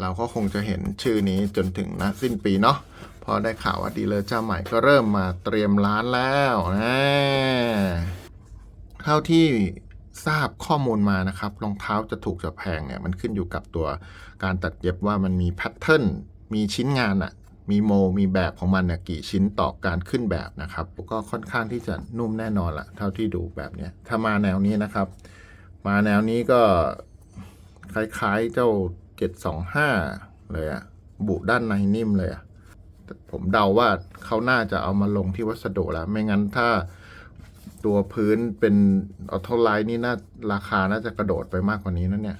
เราก็คงจะเห็นชื่อนี้จนถึงนะสิ้นปีเนาะเพอได้ข่าวว่าดีลเลอร์เจ้าใหม่ก็เริ่มมาเตรียมร้านแล้วนะเท่าที่ทราบข้อมูลมานะครับรองเท้าจะถูกจะแพงเนี่ยมันขึ้นอยู่กับตัวการตัดเย็บว่ามันมีแพทเทิร์นมีชิ้นงานอะมีโม มีแบบของมันเนี่ยกี่ชิ้นต่อการขึ้นแบบนะครับ ก็ค่อนข้างที่จะนุ่มแน่นอนละเท่าที่ดูแบบเนี้ยถ้ามาแนวนี้นะครับ มาแนวนี้ก็คล้ายๆเจ้า 725เลยอะบุด้านในนิ่มเลยอะผมเดาว่าเขาน่าจะเอามาลงที่วัสดุแล้ว ไม่งั้นถ้าตัวพื้นเป็นออโตไลน์นี่น่าราคาน่าจะกระโดดไปมากกว่านี้นะเนี่ย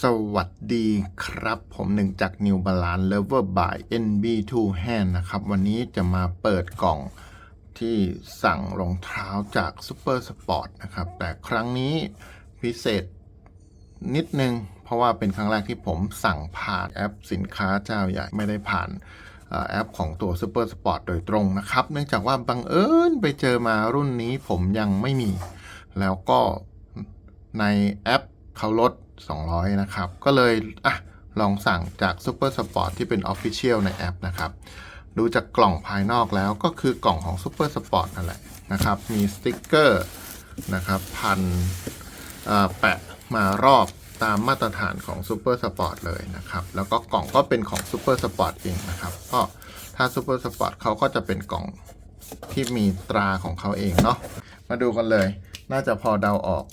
สวัสดีครับผมหนึ่งจาก New Balance Lover by NB2 Hand นะครับ วันนี้จะมาเปิดกล่องที่สั่งรองเท้าจาก Super Sport นะครับ แต่ครั้งนี้พิเศษ นิดนึง เพราะว่าเป็นครั้งแรกที่ผมสั่งผ่านแอปสินค้าเจ้าใหญ่ไม่ได้ผ่านแอปของตัว Super Sport โดยตรงนะครับ เนื่องจากว่าบังเอิญไปเจอมารุ่นนี้ผมยังไม่มี แล้วก็ในแอปเขาลด 200 นะครับ ก็เลยอะลองสั่งจาก Super Sport ที่เป็น Official ในแอปนะครับ ดูจากกล่องภายนอกแล้วก็คือกล่องของ Super Sport นั่นแหละนะครับ มีสติกเกอร์นะครับ พันแปะ มารอบตามมาตรฐานของ Super Sport เลยนะครับ แล้วก็กล่องก็เป็นของ Super Sport เองนะครับ ก็ถ้า Super Sport เขาก็จะเป็นกล่องที่มีตราของเขาเองเนาะ มาดูกันเลย น่าจะพอเดาออก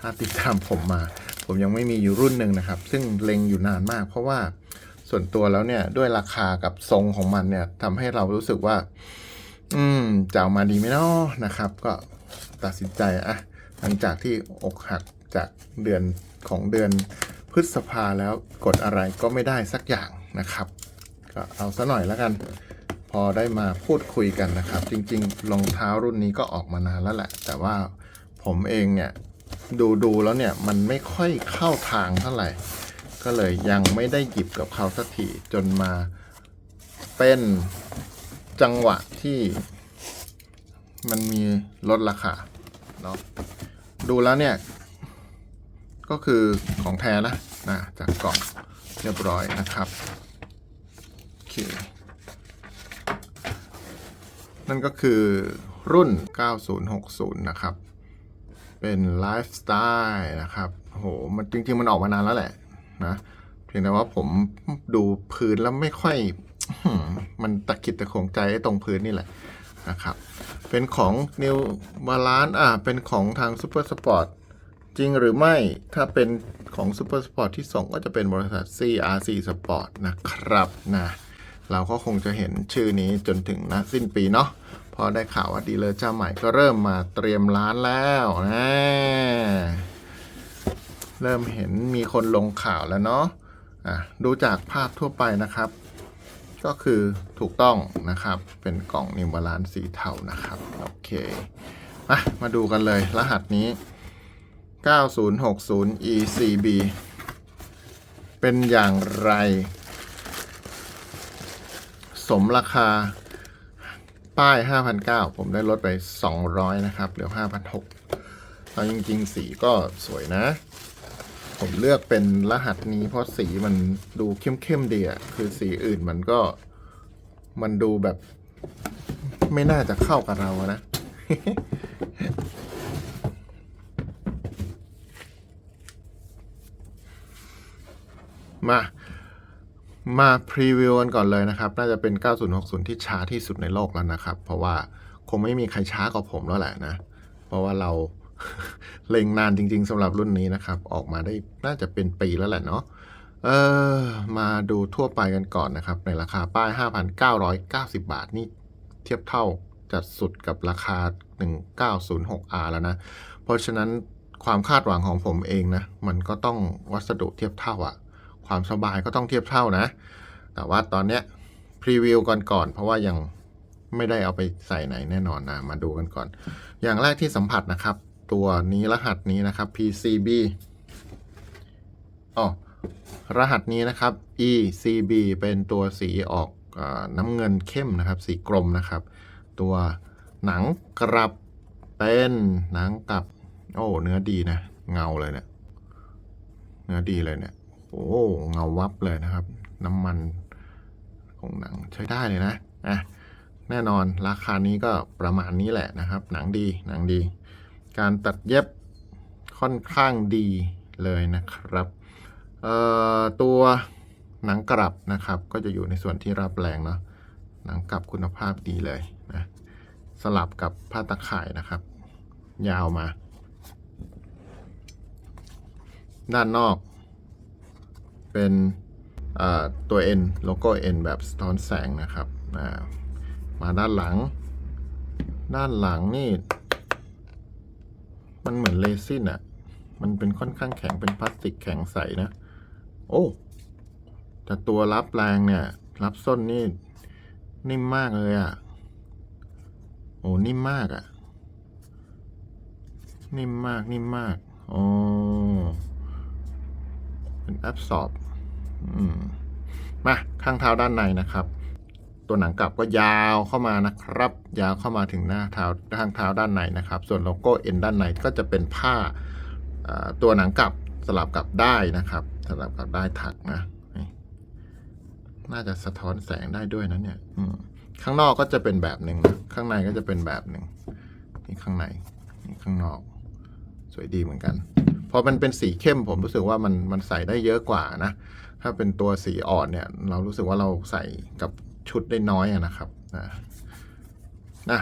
ถ้าติดตามผมมา ผมยังไม่มีอยู่รุ่นหนึ่งนะครับ ซึ่งเล็งอยู่นานมาก เพราะว่าส่วนตัวแล้วเนี่ยด้วยราคากับทรงของมันเนี่ยทำให้เรารู้สึกว่า อืมจะเอามาดีไหมเนาะนะครับ ก็ตัดสินใจอะหลังจากที่อกหัก จากเดือนของเดือนพฤษภาแล้วกดอะไรก็ไม่ได้สักอย่างนะครับ ก็เอาซะหน่อยแล้วกัน พอได้มาพูดคุยกันนะครับ จริงๆรองเท้ารุ่นนี้ก็ออกมานานแล้วแหละ แต่ว่าผมเองเนี่ยดูดูแล้วเนี่ยมันไม่ค่อยเข้าทางเท่าไหร่ ก็เลยยังไม่ได้หยิบกับเขาสักทีจนมาเป็นจังหวะที่มันมีลดราคาเนาะดูแล้วเนี่ย ก็คือของแท้นะนะจากกล่องเรียบร้อยนะครับโอเคนั่นก็คือรุ่น 9060 นะครับ เป็นไลฟ์สไตล์นะครับโหมันจริง ๆ มันออกมานานแล้วแหละนะเพียงแต่ว่าผมดูพื้นแล้วไม่ค่อย มันตะขิดตะขวงใจไอ้ตรงพื้นนี่แหละนะครับ เป็นของ New Balance อ่าเป็นของทาง Super Sport จริงหรือไม่ถ้าเป็นของ Super Sport ที่ส่งก็จะเป็นบริษัท CRC Sport นะครับนะเราก็คงจะเห็นชื่อนี้จนถึงนะสิ้นปีเนาะเพอได้ข่าวว่าดีลเลอร์เจ้าใหม่ก็เริ่มมาเตรียมร้านแล้วนะเริ่มเห็นมีคนลงข่าวแล้วเนาะอะดูจากภาพทั่วไปนะครับ ก็คือถูกต้องนะครับ เป็นกล่องนิวบาลานสีเทานะครับ โอเคอะมาดูกันเลยรหัสนี้ 9060 ECB เป็นอย่างไร สมราคา ป้าย5,900ผมได้ลดไป 200 นะครับ เหลือ5,600เอาจริง ๆ สีก็สวยนะ ผมเลือกเป็นรหัสนี้เพราะสีมันดูเข้มๆดีอะคือสีอื่นมันก็มันดูแบบ ไม่น่าจะเข้ากับเรานะ มา มาพรีวิวกันก่อนเลยนะครับ น่าจะเป็น 9060 ที่ช้าที่สุดในโลกแล้วนะครับ เพราะว่าคงไม่มีใครช้ากว่าผมแล้วแหละนะ เพราะว่าเราเล็งนานจริง ๆสำหรับรุ่นนี้นะครับ ออกมาได้น่าจะเป็นปีแล้วแหละเนาะเออมาดูทั่วไปกันก่อนนะครับ ในราคาป้าย 5,990 บาทนี่เทียบเท่าจัดสุดกับราคา 1906R แล้วนะ เพราะฉะนั้นความคาดหวังของผมเองนะ มันก็ต้องวัสดุเทียบเท่าอะ ความสบายก็ต้องเทียบเท่านะ แต่ว่าตอนเนี้ยพรีวิวก่อนก่อนเพราะว่ายังไม่ได้เอาไปใส่ไหนแน่นอนนะ มาดูกันก่อน อย่างแรกที่สัมผัสนะครับ ตัวนี้รหัสนี้นะครับ PCB อ๋อรหัสนี้นะครับ ECB เป็นตัวสีออกอน้ำเงินเข้มนะครับ สีกรมนะครับ ตัวหนังกลับเป็นหนังกลับ โอ้ เนื้อดีนะ เงาเลยเนี่ย เนื้อดีเลยเนี่ย โหโอ้เงาวับเลยนะครับ น้ำมันของหนังใช้ได้เลยนะอะแน่นอนราคานี้ก็ประมาณนี้แหละนะครับ หนังดีหนังดี การตัดเย็บค่อนข้างดีเลยนะครับเอ่อตัวหนังกลับนะครับ ก็จะอยู่ในส่วนที่รับแรงเนาะหนังกลับคุณภาพดีเลยนะสลับกับผ้าตะข่ายนะครับ ยาวมา ด้านนอก เป็นเอ่อตัว N โลโก้ N แบบสะท้อนแสงนะครับามาด้านหลัง ด้านหลังนี่ มันเหมือนเรซินอะมันเป็นค่อนข้างแข็งเป็นพลาสติกแข็งใสนะ โอ้แต่ตัวรับแรงเนี่ย รับส้นนี่ นิ่มมากเลยอะโอ้นิ่มมากอะนิ่มมากนิ่มมากโอ้เป็นแอปสอบ มาข้างเท้าด้านในนะครับ ตัวหนังกลับก็ยาวเข้ามานะครับ ยาวเข้ามาถึงหน้าเท้าข้างเท้าด้านในนะครับ ส่วนโลโก้ N ด้านในก็จะเป็นผ้าตัวหนังกลับสลับกับได้นะครับ สลับกับได้ถักนะน่าจะสะท้อนแสงได้ด้วยนะเนี่ยอืข้างนอกก็จะเป็นแบบหนึ่งนะข้างในก็จะเป็นแบบหนึ่งนี่ข้างในนี่ข้างนอก สวยดีเหมือนกัน พอมันเป็นสีเข้มผมรู้สึกว่ามันมันใส่ได้เยอะกว่านะ ถ้าเป็นตัวสีอ่อนเนี่ย เรารู้สึกว่าเราใส่กับชุดได้น้อยนะครับนะนะ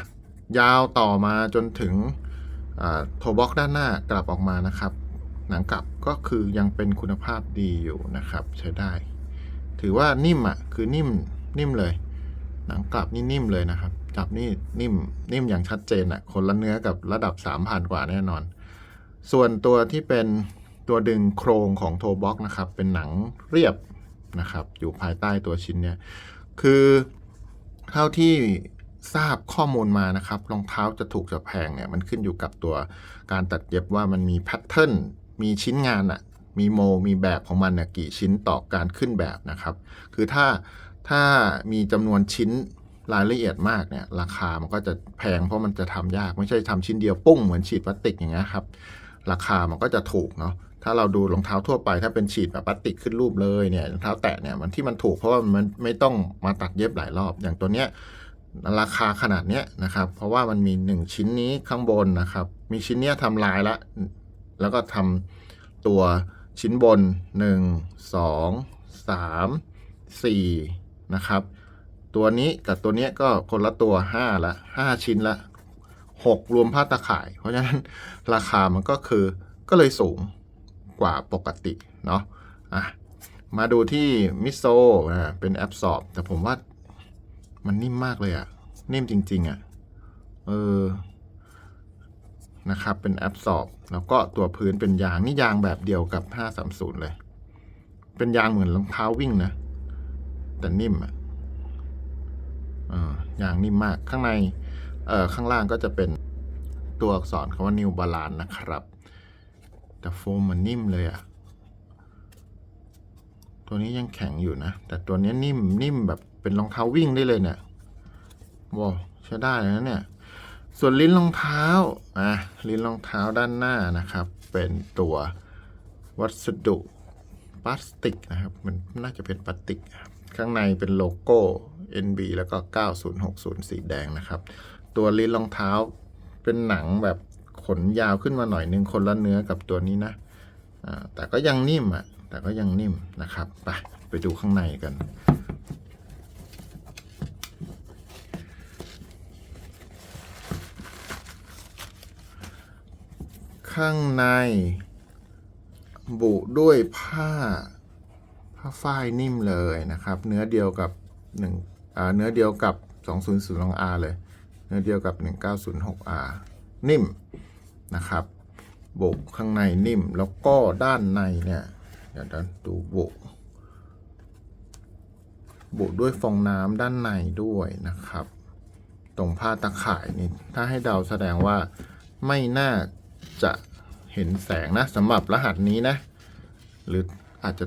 ยาวต่อมาจนถึงโทบ็อกด้านหน้ากลับออกมานะครับ หนังกลับก็คือยังเป็นคุณภาพดีอยู่นะครับ ใช้ได้ ถือว่านิ่มอะคือนิ่มนิ่มเลย หนังกลับนี่นิ่มเลยนะครับ จับนี่นิ่มนิ่มอย่างชัดเจนอะคนละเนื้อกับระดับ 3,000 กว่าแน่นอน ส่วนตัวที่เป็นตัวดึงโครงของโทบ็อกนะครับ เป็นหนังเรียบนะครับ อยู่ภายใต้ตัวชิ้นเนี้ยคือเท่าที่ทราบข้อมูลมานะครับรองเท้าจะถูกจะแพงเนี่ยมันขึ้นอยู่กับตัวการตัดเย็บว่ามันมีแพทเทิร์นมีชิ้นงานอะมีโม มีแบบของมันเนี่ยกี่ชิ้นต่อการขึ้นแบบนะครับ คือถ้าถ้ามีจำนวนชิ้นรายละเอียดมากเนี่ยราคามันก็จะแพงเพราะมันจะทำยาก ไม่ใช่ทำชิ้นเดียวปุ้งเหมือนฉีดพลาสติกอย่างเงี้ยครับ ราคามันก็จะถูกเนาะถ้าเราดูรองเท้าทั่วไป ถ้าเป็นฉีดแบบพลาสติกขึ้นรูปเลยเนี่ยรองเท้าแตะเนี่ยมันที่มันถูกเพราะว่ามันไม่ต้องมาตัดเย็บหลายรอบ อย่างตัวเนี้ยราคาขนาดเนี้ยนะครับ เพราะว่ามันมี 1 ชิ้นนี้ข้างบนนะครับ มีชิ้นเนี้ยทำลายละ แล้วก็ทำตัวชิ้นบน 1 2 3 4 นะครับ ตัวนี้กับตัวเนี้ยก็คนละตัว 5 ละ 5 ชิ้นละ 6 รวมผ้าตะข่าย เพราะฉะนั้นราคามันก็คือก็เลยสูงกว่าปกติเนาะอะมาดูที่มิโซอ่าเป็นแอปสอบ แต่ผมว่ามันนิ่มมากเลยอะนิ่มจริง ๆอะเออนะครับ เป็นแอปสอบ แล้วก็ตัวพื้นเป็นยางนี่ยางแบบเดียวกับ 530 เลย เป็นยางเหมือนรองเท้าวิ่งนะ แต่นิ่มอะเออยางนิ่มมากข้างใน ข้างล่างก็จะเป็นตัวอักษรคำว่า New Balance นะครับ แต่โฟมมันนิ่มเลยอะตัวนี้ยังแข็งอยู่นะ แต่ตัวนี้นิ่มนิ่มแบบเป็นรองเท้าวิ่งได้เลยเนี่ยว้าวใช้ได้เลยนะเนี่ย ส่วนลิ้นรองเท้าอะลิ้นรองเท้าด้านหน้านะครับ เป็นตัววัสดุพลาสติกนะครับ มันน่าจะเป็นพลาสติก ข้างในเป็นโลโก้ NB แล้วก็ 9060 สีแดงนะครับ ตัวลิ้นรองเท้า เป็นหนังแบบขนยาวขึ้นมาหน่อยนึงคนละเนื้อกับตัวนี้นะแต่ก็ยังนิ่มอะแต่ก็ยังนิ่มนะครับไปไปดูข้างในกัน ข้างใน บุด้วยผ้า ผ้าฝ้ายนิ่มเลยนะครับ เนื้อเดียวกับหนึ่งเนื้อเดียวกับ 200 R เลย เนื้อเดียวกับ 1906 R นิ่มนะครับ โบุข้างในนิ่มแล้วก็ด้านในเนี่ย เดี๋ยวดูโบุบุด้วยฟองน้ำด้านในด้วยนะครับ ตรงผ้าตะข่ายนี่ถ้าให้เดาแสดงว่าไม่น่าจะเห็นแสงนะสำหรับรหัสนี้นะ หรืออาจจะ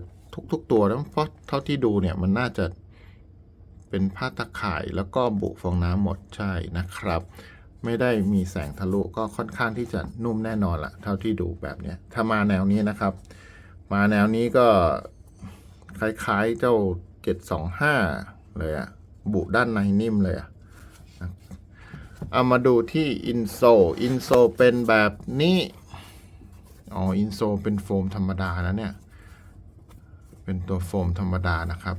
ทุกๆตัวนะเพราะเท่าที่ดูเนี่ยมันน่าจะ เป็นผ้าตะข่ายแล้วก็บุฟองน้ำหมดใช่นะครับ ไม่ได้มีแสงทะลุก็ค่อนข้างที่จะนุ่มแน่นอนละเท่าที่ดูแบบเนี้ยถ้ามาแนวนี้นะครับ มาแนวนี้ก็คล้ายๆเจ้า 725 เลยอะบุด้านในนิ่มเลยอะเอามาดูที่อินโซอินโซเป็นแบบนี้ อ๋อ อินโซเป็นโฟมธรรมดานะเนี่ย เป็นตัวโฟมธรรมดานะครับ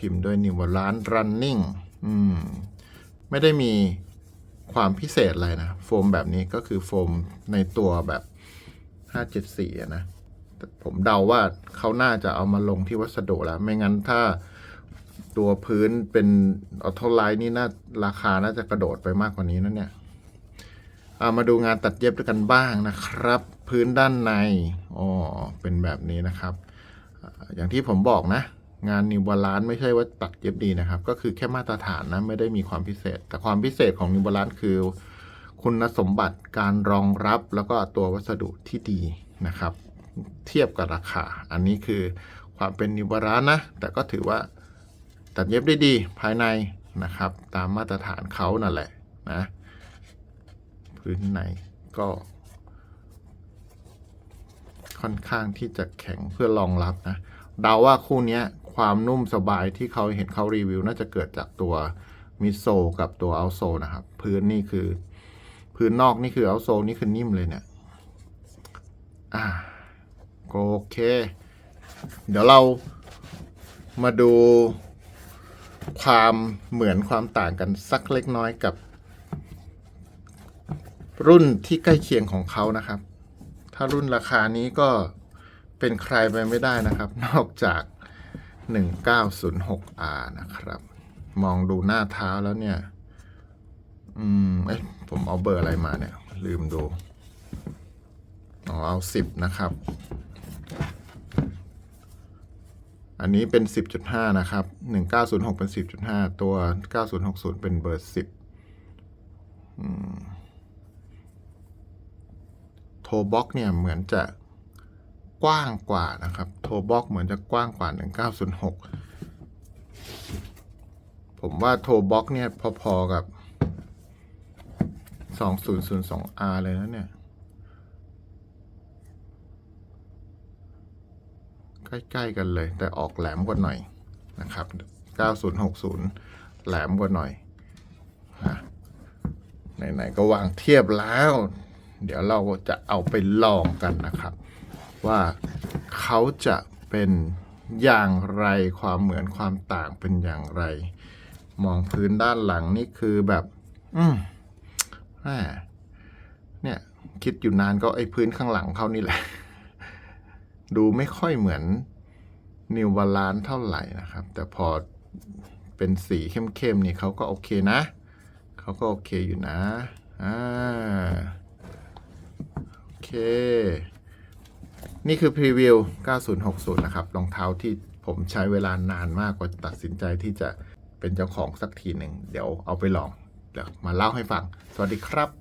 พิมพ์ด้วยนิวล้านรันนิ่งอืมไม่ได้มีความพิเศษอะไรนะ โฟมแบบนี้ก็คือโฟมในตัวแบบ 574 นะผมเดาว่าเขาน่าจะเอามาลงที่วัสดุแล้ว ไม่งั้นถ้าตัวพื้นเป็นออโตไลน์นี่น่าราคาน่าจะกระโดดไปมากกว่านี้นะเนี่ยเอามาดูงานตัดเย็บด้วยกันบ้างนะครับ พื้นด้านในอ๋อเป็นแบบนี้นะครับ อย่างที่ผมบอกนะ งานนิวบาลานไม่ใช่ว่าตัดเย็บดีนะครับ ก็คือแค่มาตรฐานนะไม่ได้มีความพิเศษ แต่ความพิเศษของนิวบาลานคือ คุณสมบัติการรองรับแล้วก็ตัววัสดุที่ดีนะครับ เทียบกับราคา อันนี้คือความเป็นนิวบาลานนะ แต่ก็ถือว่าตัดเย็บได้ดีภายในนะครับ ตามมาตรฐานเขานั่นแหละนะพื้นในก็ ค่อนข้างที่จะแข็งเพื่อรองรับนะเดาว่าคู่นี้ ความนุ่มสบายที่เขาเห็นเขารีวิว น่าจะเกิดจากตัวมิโซกับตัวเอาโซนะครับ พื้นนี่คือ พื้นนอกนี่คือเอาโซนี่คือนิ่มเลยเนี่ย อ่าโอเค เดี๋ยวเรามาดูความเหมือนความต่างกันสักเล็กน้อยกับ รุ่นที่ใกล้เคียงของเขานะครับ ถ้ารุ่นราคานี้ก็เป็นใครไปไม่ได้นะครับ นอกจาก 1906R นะครับ มองดูหน้าเท้าแล้วเนี่ย อืม เอ๊ะ ผมเอาเบอร์อะไรมาเนี่ย ลืมดูอ๋อเอา 10 นะครับ อันนี้เป็น 10.5 นะครับ 1906 เป็น 10.5 ตัว 9060 เป็นเบอร์ 10 โทบ็อกเนี่ยเหมือนจะ กว้างกว่านะครับ โทบ็อกเหมือนจะกว้างกว่า 1906 ผมว่าโทบ็อกเนี่ยพอๆกับ 2002R เลยนะเนี่ย ใกล้ ๆ กันเลย แต่ออกแหลมกว่าหน่อยนะครับ 9060 แหลมกว่าหน่อยไหน ๆ ก็วางเทียบแล้ว เดี๋ยวเราจะเอาไปลองกันนะครับ ว่าเขาจะเป็นอย่างไรความเหมือนความต่างเป็นอย่างไร มองพื้นด้านหลังนี่คือแบบ อืมแหมเนี่ย คิดอยู่นานก็ไอ้พื้นข้างหลังเขานี่แหละ ดูไม่ค่อยเหมือนนิวบาลานเท่าไหร่นะครับ แต่พอเป็นสีเข้มๆนี่เขาก็โอเคนะ เขาก็โอเคอยู่นะ อ่า โอเค นี่คือพรีวิว 9060 นะครับ รองเท้าที่ผมใช้เวลานานมากกว่าตัดสินใจที่จะเป็นเจ้าของสักทีหนึ่ง เดี๋ยวเอาไปลอง เดี๋ยวมาเล่าให้ฟัง สวัสดีครับ